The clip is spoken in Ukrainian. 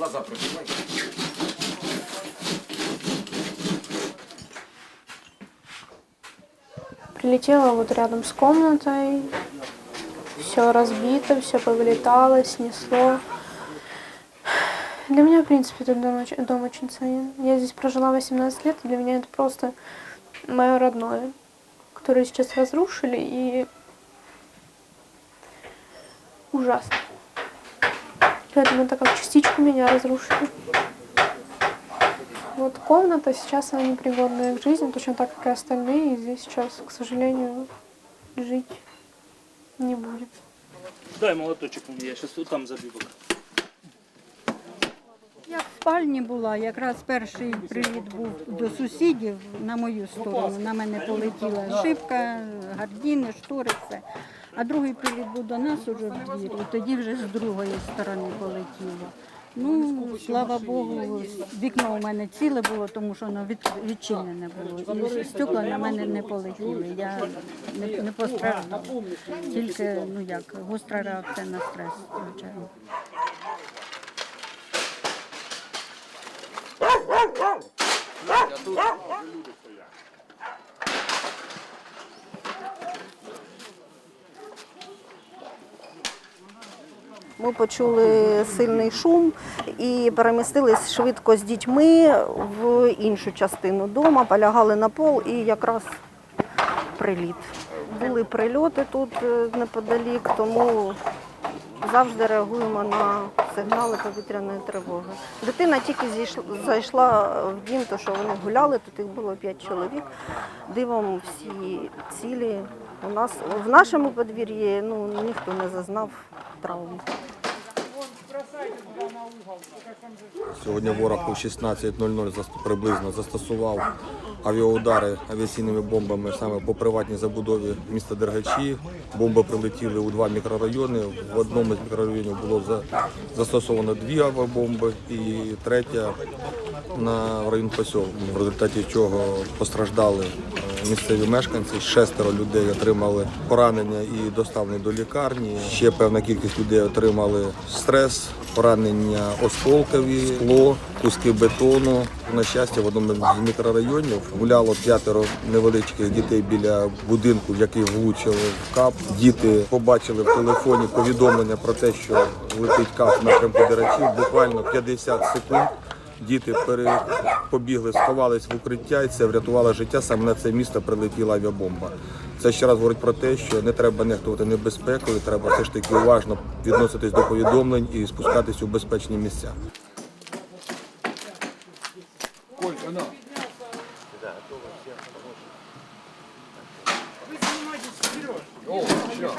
Глаза пробивай. Прилетела вот рядом с комнатой, все разбито, все повылетало, снесло. Для меня, в принципе, этот дом, оч- дом очень ценен. Я здесь прожила 18 лет, и для меня это просто мое родное, которое сейчас разрушили, и ужасно. Поэтому это как частичку меня разрушили. Вот комната сейчас она непригодная к жизни, точно так, как и остальные. И здесь сейчас, к сожалению, жить не будет. Дай молоточок мені, я зараз там заб'ю. поки. Я в спальні була, якраз перший приліт був до сусідів на мою сторону. На мене полетіла шибка, гардіни, штори, все. А другий приліт був до нас уже в двір, і тоді вже з другої сторони полетіло. Ну, слава Богу, вікно у мене ціле було, тому що воно від, відчинене було. І стекла на мене не полетіли. Я не, не постраждала. Тільки ну як, гостра реакція на стрес, звичайно. Ми почули сильний шум і перемістились швидко з дітьми в іншу частину дому, полягали на пол і якраз приліт. Були прильоти тут е, неподалік, тому завжди реагуємо на сигнали повітряної тривоги. Дитина тільки зійшла, зайшла в дім, то що вони гуляли, тут їх було п'ять чоловік. Дивом всі цілі. У нас в нашому подвір'ї ну, ніхто не зазнав травм. Сьогодні ворог о 16.00 приблизно застосував авіаудари авіаційними бомбами саме по приватній забудові міста Дергачі. Бомби прилетіли у два мікрорайони. В одному з мікрорайонів було за- застосовано дві авіабомби і третя на район посьов, в результаті чого постраждали місцеві мешканці. Шестеро людей отримали поранення і доставлені до лікарні. Ще певна кількість людей отримали стрес, поранення осколкові, скло, куски бетону. На щастя, в одному з мікрорайонів гуляло п'ятеро невеличких дітей біля будинку, в який влучили в кап. Діти побачили в телефоні повідомлення про те, що летить кап в напрямку. Буквально 50 секунд. Діти пере- побігли, сховались в укриття, і це врятувало життя. Саме на це місто прилетіла авіабомба. Це ще раз говорить про те, що не треба нехтувати небезпекою, треба все ж таки уважно відноситись до повідомлень і спускатись у безпечні місця. Коль, вона. О, все.